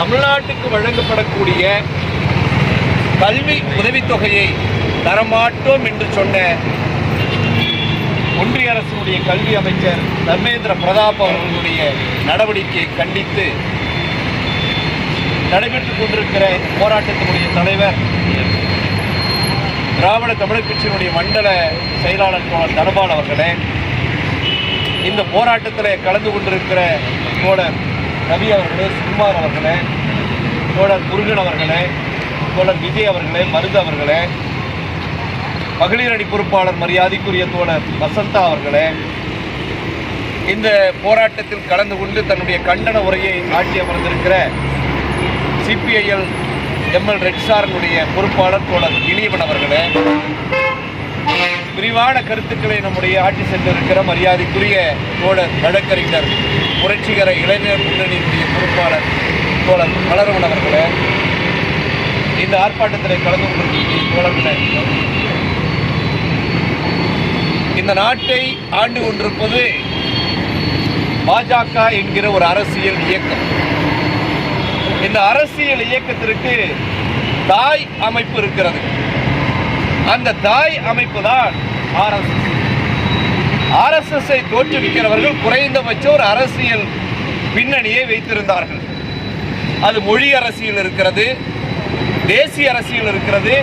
தமிழ்நாட்டுக்கு வழங்கப்படக்கூடிய கல்வி உதவித்தொகையை தரமாட்டோம் என்று சொன்ன ஒன்றிய அரசினுடைய கல்வி அமைச்சர் தர்மேந்திர பிரதாப் அவர்களுடைய நடவடிக்கையை கண்டித்து நடைபெற்றுக் கொண்டிருக்கிற போராட்டத்தினுடைய தலைவர் திராவிட தமிழர் கட்சியினுடைய மண்டல செயலாளர் தோழர் தனபால் அவர்களே இந்த போராட்டத்தில் கலந்து கொண்டிருக்கிற தோழர் ரவி அவர்களே சுகுமார் அவர்களே தோழர் முருகன் அவர்களே தோழர் விஜய் அவர்களே மருது அவர்களே மகளிர் அணி பொறுப்பாளர் மரியாதைக்குரிய தோழர் வசந்தா அவர்களே இந்த போராட்டத்தில் கலந்து கொண்டு தன்னுடைய கண்டன உரையை ஆட்சி அமர்ந்திருக்கிற சிபிஐஎல் எம்எல் ரெட்சாரனுடைய பொறுப்பாளர் தோழர் இனியவன் அவர்களே விரிவான கருத்துக்களை நம்முடைய ஆட்சி சென்றிருக்கிற மரியாதைக்குரிய தோழர் வழக்கறிஞர் புரட்சிகர இளைஞர் முன்னணியினுடைய பொறுப்பாளர் தோழர் மலரவன் அவர்களே இந்த ஆர்ப்பாட்டத்தில் கலந்து கொண்டிருக்கக்கூடிய தோழர்களே இந்த நாட்டை ஆண்டு கொண்டிருப்பது பாஜக என்கிற ஒரு அரசியல் இயக்கம். இந்த அரசியல் இயக்கத்திற்கு தாய் அமைப்பு இருக்கிறது. அந்த தாய் அமைப்பு தான் ஆர்எஸ்எஸ் ஆர்எஸ்எஸ்ஐ தோற்றுவிக்கிறவர்கள் குறைந்தபட்சம் ஒரு அரசியல் பின்னணியை வைத்திருந்தார்கள். அது மொழி அரசியல் இருக்கிறது தேசிய அரசியல் இருக்கிறது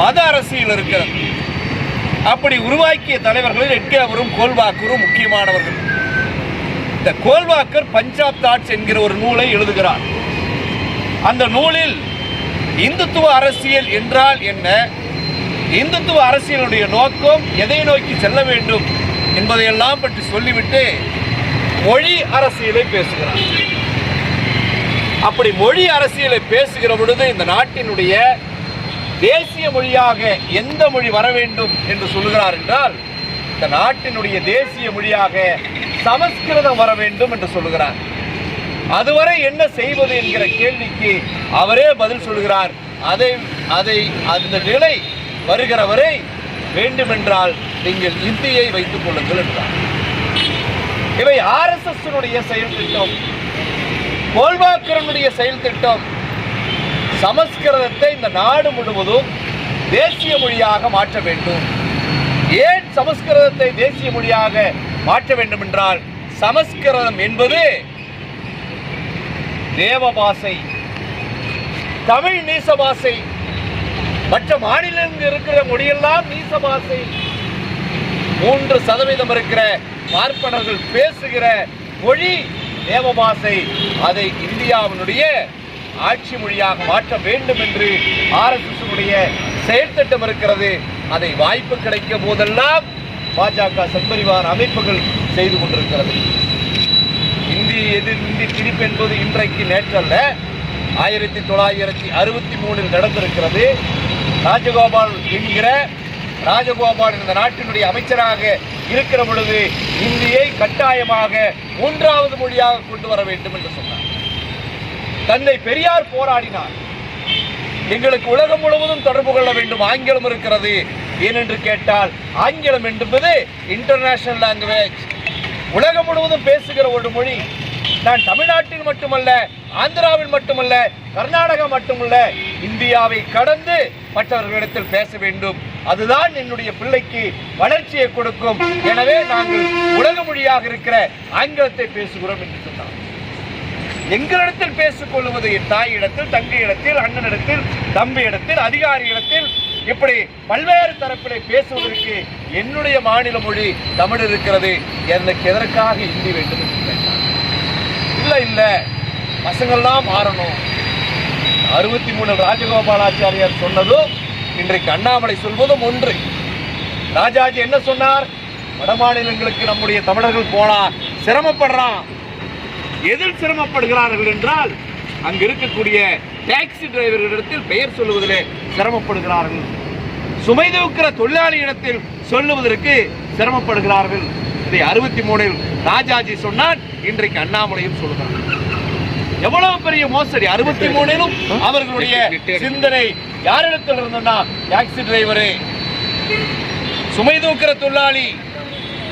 மத அரசியல் இருக்கிறது. அப்படி உருவாக்கிய தலைவர்களில் எட்கேவரும் கோல்வாக்கரும் முக்கியமானவர்கள். இந்த கோல்வாக்கர் பஞ்சாப் தாட்ஸ் என்கிற ஒரு நூலை எழுதுகிறார். அந்த நூலில் இந்துத்துவ அரசியல் என்றால் என்ன? இந்துத்துவ அரசியலுடைய நோக்கம் எதை நோக்கி செல்ல வேண்டும் என்பதையெல்லாம் பற்றி சொல்லிவிட்டு மொழி அரசியலை பேசுகிறார். அப்படி மொழி அரசியலை பேசுகிற பொழுது இந்த நாட்டினுடைய தேசிய மொழியாக எந்த மொழி வர வேண்டும் என்று சொல்கிறார் என்றால் இந்த நாட்டினுடைய தேசிய மொழியாக சமஸ்கிருதம் வர வேண்டும் என்று சொல்லுகிறார். அதுவரை என்ன செய்வது என்கிற கேள்விக்கு அவரே பதில் சொல்கிறார் அதை அதை அந்த நிலை வருகிற வரை வேண்டுமென்றால் நீங்கள் இந்தியை வைத்துக் கொள்ளுங்கள் என்றார். இவை ஆர்எஸ்எஸ் செயல் திட்டம். கோல்வாக்கரனுடைய செயல் திட்டம். சமஸ்கிருதத்தை இந்த நாடு முழுவதும் தேசிய மொழியாக மாற்ற வேண்டும். ஏன் சமஸ்கிருதத்தை தேசிய மொழியாக மாற்ற வேண்டும் என்றால் சமஸ்கிருதம் என்பது தேவபாசை தமிழ் நீச பாசை மற்ற மாநிலங்கள் இருக்கிற மொழியெல்லாம் நீச பாசை மூன்று சதவீதம் இருக்கிற பார்ப்பனர்கள் பேசுகிற மொழி தேவபாசை அதை இந்தியாவினுடைய ஆட்சி மொழியாக மாற்ற வேண்டும் என்று ஆர்எஸ்எஸ் செயல்திட்டம் இருக்கிறது. அதை வாய்ப்பு கிடைக்கும் போதெல்லாம் பாஜக சத்பரிவார அமைப்புகள் செய்து கொண்டிருக்கிறது. இந்தி எதிர் இந்தி திணிப்பு என்பது இன்றைக்கு நேற்றல்ல. ஆயிரத்தி தொள்ளாயிரத்தி அறுபத்தி மூணில் நடந்திருக்கிறது. ராஜகோபால் என்கிற ராஜகோபால் இந்த நாட்டினுடைய அமைச்சராக இருக்கிற பொழுது இந்தியை கட்டாயமாக மூன்றாவது மொழியாக கொண்டு வர வேண்டும் என்று சொன்னார். தந்தை பெரியார் போராடினார். எங்களுக்கு உலகம் முழுவதும் தொடர்பு கொள்ள வேண்டும் ஆங்கிலம் இருக்கிறது. ஏனென்று கேட்டால் ஆங்கிலம் என்பது இன்டர்நேஷனல் லாங்குவேஜ் உலகம் முழுவதும் பேசுகிற ஒரு மொழி. நான் தமிழ்நாட்டில் மட்டுமல்ல ஆந்திராவில் மட்டுமல்ல கர்நாடகா மட்டுமல்ல இந்தியாவை கடந்து மற்றவர்களிடத்தில் பேச வேண்டும். அதுதான் என்னுடைய பிள்ளைக்கு வளர்ச்சியை கொடுக்கும். எனவே நாங்கள் உலக மொழியாக இருக்கிற ஆங்கிலத்தை பேசுகிறோம் என்று சொன்னார். எங்களிடத்தில் பேசிக் கொள்வது என் தாய் இடத்தில் தங்கை இடத்தில் அண்ணனிடத்தில் தம்பி இடத்தில் அதிகாரி இடத்தில் இப்படி பல்வேறு தரப்பிலே பேசுவதற்கு என்னுடைய மாநில மொழி தமிழ் இருக்கிறது. எனக்கு எதற்காக இந்தி வேண்டும் என்று கேட்டார். இல்ல இல்ல. பசங்கள்லாம் மாறணும். அறுபத்தி மூணு ராஜகோபாலாச்சாரியார் சொன்னதும் இன்றைக்கு அண்ணாமலை சொல்வதும் ஒன்று. ராஜாஜி என்ன சொன்னார்? வட மாநிலங்களுக்கு நம்முடைய தமிழர்கள் போனா சிரமப்படுறான். எதில் சிரமப்படுகிறார்கள் என்றால் அங்கு இருக்கக்கூடிய டாக்ஸி டிரைவர்களிடத்தில் பெயர் சொல்லுவதிலே சிரமப்படுகிறார்கள். சுமை தூக்கிற தொழிலாளியிடத்தில் சொல்லுவதற்கு சிரமப்படுகிறார்கள். இதை அறுபத்தி மூணில் ராஜாஜி சொன்னார் இன்றைக்கு அண்ணாமலையும் சொல்கிறார்கள் எவ்வளவு பெரிய மோசடி? அறுபத்தி மூணிலும் அவர்களுடைய சிந்தனை யாரிடத்தில் இருந்தனா டாக்ஸி டிரைவரு? சுமை தூக்கிற தொழிலாளி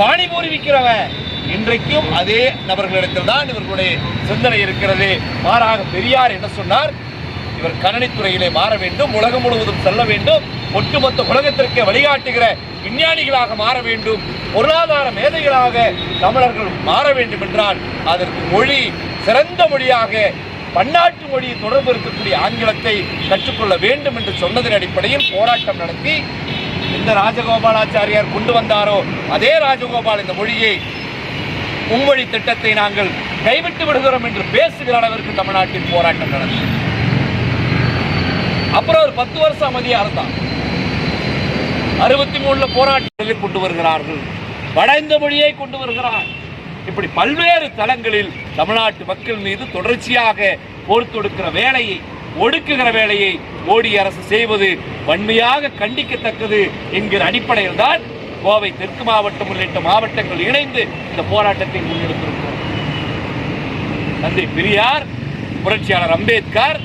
பானிபூரி விற்கிறவன் இன்றைக்கும் அதே நபர்களிடத்தில் தான் இவர்களுடைய சிந்தனை இருக்கிறது. மாறாக பெரியார் என்ன சொன்னார்? இவர் கணனித்துறையிலே மாற வேண்டும் உலகம் முழுவதும் செல்ல வேண்டும் ஒட்டுமொத்த உலகத்திற்கு வழிகாட்டுகிற விஞ்ஞானிகளாக மாற வேண்டும் பொருளாதார மேதைகளாக தமிழர்கள் மாற வேண்டும் என்றால் அதற்கு மொழி சிறந்த மொழியாக பன்னாட்டு மொழி தொடர்பு இருக்கக்கூடிய ஆங்கிலத்தை கற்றுக்கொள்ள வேண்டும் என்று சொன்னதன் அடிப்படையில் போராட்டம் நடத்தி இந்த ராஜகோபாலாச்சாரியார் கொண்டு வந்தாரோ அதே ராஜகோபால் இந்த மொழியை மும்மொழி திட்டத்தை நாங்கள் கைவிட்டு விடுகிறோம் என்று பேசுகிற அளவிற்கு தமிழ்நாட்டில் போராட்டம் நடந்தது. அப்புறம் ஒரு பத்து வருஷம் அமைதியாக இருந்தான் அறுபத்தி மூணுல போராட்டங்களை கொண்டு வருகிறார்கள். வளைந்த மொழியை கொண்டு வருகிறார். இப்படி பல்வேறு தளங்களில் தமிழ்நாட்டு மக்கள் மீது தொடர்ச்சியாக போர் தொடுக்கிற வேலையை ஒடுக்குகிற வேலையை மோடி அரசு செய்வது வன்மையாக கண்டிக்கத்தக்கது என்கிற அடிப்படையில் தான் கோவை தெற்கு மாவட்டம் உள்ளிட்ட மாவட்டங்கள் இணைந்து இந்த போராட்டத்தை முன்னெடுத்திருக்கிறோம். தந்தை பெரியார் புரட்சியாளர் அம்பேத்கர்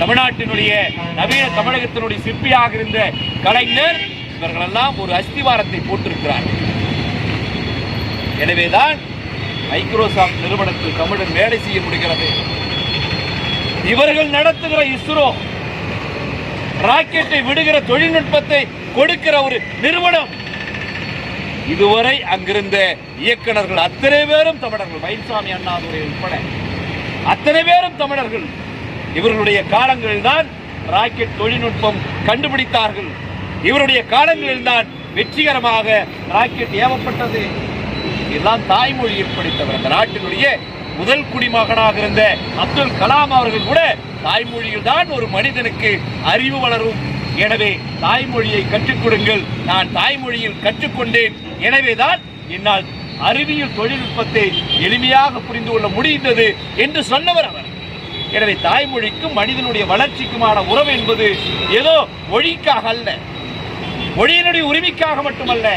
தமிழ்நாட்டினுடைய நவீன தமிழகத்தினுடைய சிற்பியாக இருந்த கலைஞர் இவர்களெல்லாம் ஒரு அஸ்திவாரத்தை போட்டிருக்கிறார்கள். எனவேதான் மைக்ரோசாப்ட் நிறுவனத்தில் தமிழன் வேலை செய்ய முடிகிறது. இவர்கள் நடத்துகிற இஸ்ரோ ராக்கெட்டை விடுகிற தொழில்நுட்பத்தை கொடுக்கிற ஒரு நிறுவனம். இதுவரை அங்கிருந்த இயக்குனர்கள் அத்தனை பேரும் தமிழர்கள். மயில்சாமி அண்ணாதுரை உட்பட அத்தனை பேரும் தமிழர்கள். இவர்களுடைய காலங்களில் தான் ராக்கெட் தொழில்நுட்பம் கண்டுபிடித்தார்கள். இவருடைய காலங்களில் தான் வெற்றிகரமாக ராக்கெட் ஏவப்பட்டது. இதெல்லாம் தாய்மொழியில் படித்தவர் அந்த நாட்டினுடைய முதல் குடிமகனாக இருந்த அப்துல் கலாம் அவர்கள் கூட தாய்மொழியில் தான் ஒரு மனிதனுக்கு அறிவு வளரும். எனவே தாய்மொழியை கற்றுக் கொடுங்கள். நான் தாய்மொழியில் கற்றுக்கொண்டேன் எனவேதான் என்னால் அறிவியல் தொழில்நுட்பத்தை எளிமையாக புரிந்து கொள்ள முடிந்தது என்று சொன்னவர் அவர். எனவே தாய்மொழிக்கும் மனிதனுடைய வளர்ச்சிக்குமான உறவு என்பது ஏதோ மொழிக்காக அல்ல. மொழியினுடைய உரிமைக்காக மட்டுமல்ல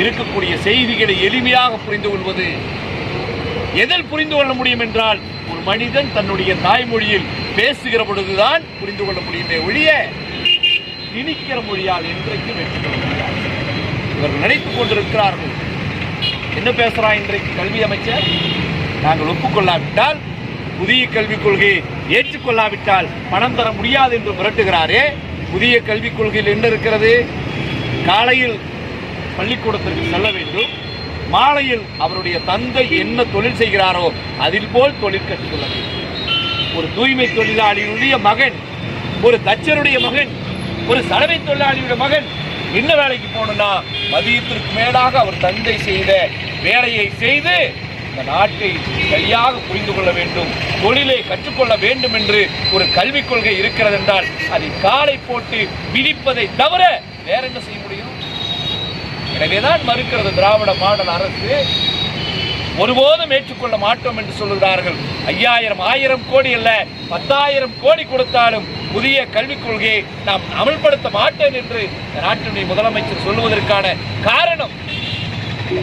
இருக்கக்கூடிய செய்திகளை எளிமையாக புரிந்து கொள்வது எதில் புரிந்து கொள்ள முடியும் என்றால் ஒரு மனிதன் தன்னுடைய தாய்மொழியில் பேசுகிற பொழுதுதான் புரிந்து கொள்ள முடியுமே ஒழிய திணிக்கிற மொழியால் என்றைக்கும் வெற்றி பெற முடியாது. இவர்கள் நினைத்துக் கொண்டிருக்கிறார்கள். என்ன பேசுறான் இன்றைக்கு கல்வி அமைச்சர்? நாங்கள் ஒப்புக்கொள்ளாவிட்டால் புதிய கல்விக் கொள்கையை ஏற்றுக்கொள்ளாவிட்டால் பணம் தர முடியாது என்று மிரட்டுகிறாரே. புதிய கல்விக் கொள்கையில் என்ன இருக்கிறது? காலையில் பள்ளிக்கூடத்திற்கு செல்ல வேண்டும். மாலையில் அவருடைய தந்தை என்ன தொழில் செய்கிறாரோ அதில் போல் தொழில் கற்றுக்கொள்ள வேண்டும். ஒரு தூய்மை தொழிலாளியுடைய மகன் ஒரு தச்சருடைய மகன் ஒரு சலவை தொழிலாளியுடைய மகன் என்ன வேலைக்கு போகணும்னா மதியத்திற்கு மேலாக அவர் தந்தை செய்த வேலையை செய்து இந்த நாட்டை சரியாக புரிந்து கொள்ள வேண்டும் தொழிலை கற்றுக்கொள்ள வேண்டும் என்று ஒரு கல்விக் கொள்கை இருக்கிறது என்றால் அதை காலை போட்டு விதிப்பதை தவிர வேற என்ன செய்ய முடியும்? எனவேதான் மறுக்கிறது திராவிட மாடல் அரசு ஒருபோதும் ஏற்றுக்கொள்ள மாட்டோம் என்று சொல்லுகிறார்கள். ஐயாயிரம் ஆயிரம் கோடி அல்ல பத்தாயிரம் கோடி கொடுத்தாலும் புதிய கல்விக் கொள்கையை நாம் அமல்படுத்த மாட்டேன் என்று நாட்டினுடைய முதலமைச்சர் சொல்லுவதற்கான காரணம்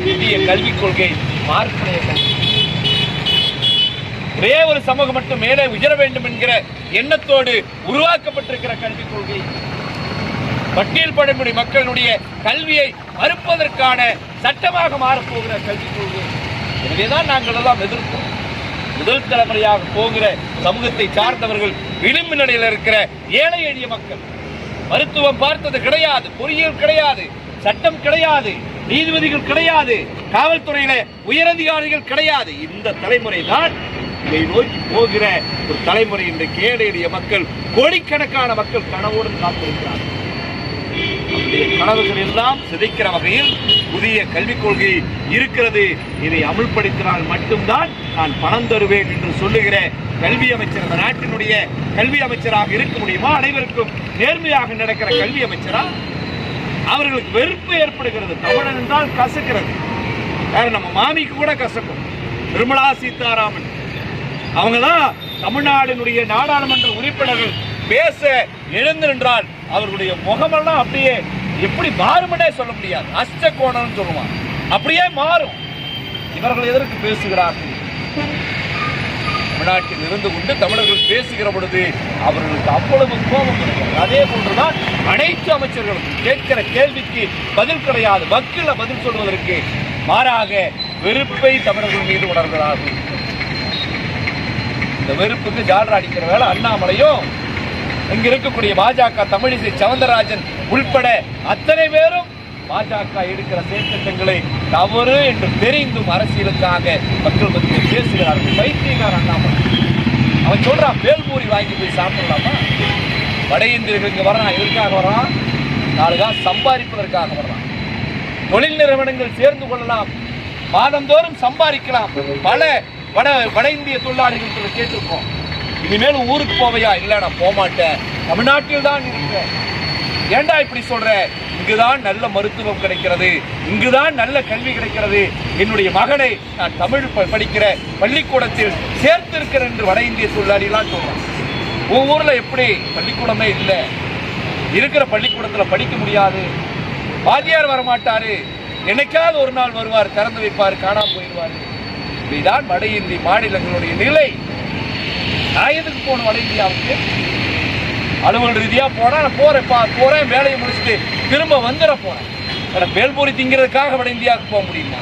புதிய கல்விக் கொள்கை பார்ப்பனைய ஒரே ஒரு சமூகம் மட்டும் மேலே உயர வேண்டும் என்கிற எண்ணத்தோடு உருவாக்கப்பட்டிருக்கிற கல்விக் கொள்கை. பட்டியல் பழங்குடி மக்களுடைய கல்வியை மறுப்பதற்கான சட்டமாக மாறப்போகிற கல்விக் கொள்கை. எனவேதான் நாங்கள் எல்லாம் எதிர்ப்போம் முதல் தலைமுறையாக போகிற சமூகத்தை சார்ந்தவர்கள் விளிம்பு நிலையில் இருக்கிற ஏழை எளிய மக்கள். மருத்துவம் பார்த்தது கிடையாது பொறியியல் கிடையாது சட்டம் கிடையாது நீதிபதிகள் கிடையாது காவல்துறையில உயரதிகாரிகள் கிடையாது. இந்த தலைமுறை தான் இதை நோக்கி போகிற ஒரு தலைமுறை இன்றைக்கு ஏழை எளிய மக்கள் கோடிக்கணக்கான மக்கள் கனவோடு காத்திருக்கிறார்கள். அவருடைய கனவுகள் எல்லாம் சிதைக்கிற வகையில் புதிய கல்விக் கொள்கை இருக்கிறது. இதை அமுல்படுத்தினால் மட்டும்தான் நான் பணம் தருவேன் என்று சொல்லுகிற கல்வி அமைச்சர் அந்த நாட்டினுடைய கல்வி அமைச்சராக இருக்க முடியுமா? அனைவருக்கும் நேர்மையாக நடக்கிற கல்வி அமைச்சரா? அவர்களுக்கு வெறுப்பு ஏற்படுகிறது. தமிழன் என்றால் கசக்கிறது. வேற நம்ம மாமிக்கு கூட கசக்கும். நிர்மலா சீதாராமன். அவங்க தான் தமிழ்நாடினுடைய நாடாளுமன்ற உறுப்பினர்கள் பேச எழுந்து நின்றால் அவர்களுடைய முகமெல்லாம் அப்படியே எப்படி மாறுமனே சொல்ல முடியாது. அஷ்ட கோணம்னு சொல்லுவான் அப்படியே மாறும். இவர்கள் எதற்கு பேசுகிறார்கள்? தமிழ்நாட்டில் இருந்து கொண்டு தமிழர்கள் பேசுகிற பொழுது அவர்களுக்கு அவ்வளவு கோபம் இருக்கிறது. அதே போன்றுதான் அனைத்து அமைச்சர்களும் கேட்கிற கேள்விக்கு பதில் கிடையாது. வக்கீல பதில் சொல்வதற்கு மாறாக வெறுப்பை தமிழர்கள் மீது உணர்கிறார்கள். இந்த வெறுப்புக்கு ஜாலரா அடிக்கிற வேலை அண்ணாமலையும் இங்க இருக்கக்கூடிய பாஜக தமிழிசை சவுந்தரராஜன் உள்பட அத்தனை பேரும் பாஜக எடுக்கிற செயற்திட்டங்களை தவறு என்று தெரிந்தும் அரசியலுக்காக மக்கள் மத்தியில் பேசுகிறார்கள். பைத்தியக்கார அண்ணாமலை அவன் சொல்றான் வேல்பூரி வாங்கி போய் சாப்பிடலாமா? வட இந்தியர்கள் இங்க வரான் எதற்காக வரான் நாலு சம்பாதிப்பதற்காக வர்றான். தொழில் நிறுவனங்கள் சேர்ந்து கொள்ளலாம். மாதந்தோறும் சம்பாதிக்கலாம். பல வட வட இந்திய தொழிலாளிகள் கேட்டிருக்கோம். இனிமேல் ஊருக்கு போவையா? இல்லை நான் போகமாட்டேன் தமிழ்நாட்டில் தான் இருக்கிறேன். ஏன்டா இப்படி சொல்ற? இங்குதான் நல்ல மருத்துவம் கிடைக்கிறது. இங்குதான் நல்ல கல்வி கிடைக்கிறது. என்னுடைய மகனை நான் தமிழ் ப- படிக்கிற பள்ளிக்கூடத்தில் சேர்த்திருக்கிறேன் என்று வட இந்திய தொழிலாளிலாம் சொல்றேன். உன் ஊர்ல எப்படி? பள்ளிக்கூடமே இல்லை. இருக்கிற பள்ளிக்கூடத்தில் படிக்க முடியாது. வாத்தியார் வரமாட்டாரு. என்னைக்காவது ஒரு நாள் வருவார் திறந்து வைப்பார் காணாம போயிடுவார். இதுதான் வட இந்திய மாநிலங்களுடைய நிலை. நான் எதுக்கு போகணும் வட இந்தியாவுக்கு. அலுவல் ரீதியா போனால் நான் பா போறேன் வேலையை முடிச்சுட்டு திரும்ப வந்துட போகிறேன் எனக்கு வேல்பூரி திங்கிறதுக்காக வட இந்தியாவுக்கு போக முடியுமா?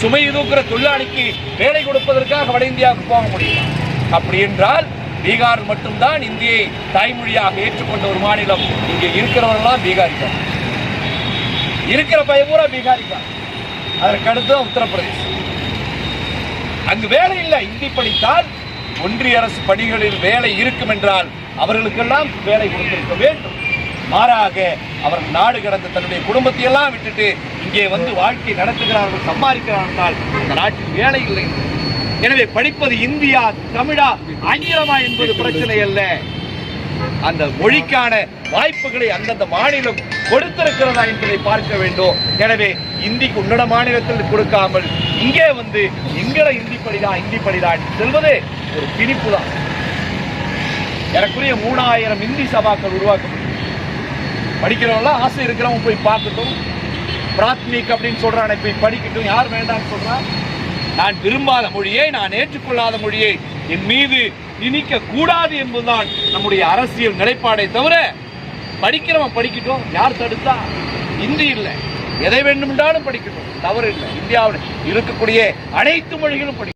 சுமை தூக்குற தொழிலாளிக்கு வேலை கொடுப்பதற்காக வட இந்தியாவுக்கு போக முடியுமா? அப்படி என்றால் பீகார் மட்டும்தான் இந்தியை தாய்மொழியாக ஏற்றுக்கொண்ட ஒரு மாநிலம் இங்கே இருக்கிறவரெல்லாம் பீகாரிதான் இருக்கிற பையன் பூரா பீகாரிதான் அதற்கடுத்து உத்தரப்பிரதேசம். அங்கு வேலை இல்லை. இந்தி படித்தால் ஒன்றிய அரசு பணிகளில் வேலை இருக்கும் என்றால் அவர்களுக்கெல்லாம் வேலை கொடுத்திருக்க வேண்டும். மாறாக அவர் நாடு கடந்த தன்னுடைய குடும்பத்தை எல்லாம் விட்டுட்டு இங்கே வந்து வாழ்க்கை நடத்துகிறார்கள் சம்பாதிக்கிறார்கள் அந்த நாட்டில் வேலை இல்லை. எனவே படிப்பது இந்தியா தமிழா ஆங்கிலமா என்பது பிரச்சனை அல்ல. அந்த மொழிக்கான வாய்ப்புகளை அந்தந்த மாநிலம் கொடுத்திருக்கிறதா என்பதை பார்க்க வேண்டும். எனவே இந்திக்கு உன்னட மாநிலத்தில் கொடுக்காமல் இங்கே வந்து எங்களை இந்தி படிடா இந்தி படிடா செல்வது ஒரு பிரிப்பு தான். எனக்குரிய மூணாயிரம் இந்தி சபாக்கள் உருவாக்கப்படும். படிக்கிறவங்களாம் ஆசை இருக்கிறவங்க போய் பார்த்துட்டும் பிராத்மிக் அப்படின்னு சொல்கிறான் போய் படிக்கட்டும். யார் வேண்டாம்னு சொல்கிறான் நான் விரும்பாத மொழியை நான் ஏற்றுக்கொள்ளாத மொழியை என் மீது திணிக்க கூடாது என்பதுதான் நம்முடைய அரசியல் நிலைப்பாடை தவிர படிக்கிறவன் படிக்கட்டும். யார் தடுத்தா? இந்தி இல்லை. எதை வேண்டுமென்றாலும் படிக்கட்டும். தவறு இல்லை. இந்தியாவில் இருக்கக்கூடிய அனைத்து மொழிகளும் படிக்கட்டும்.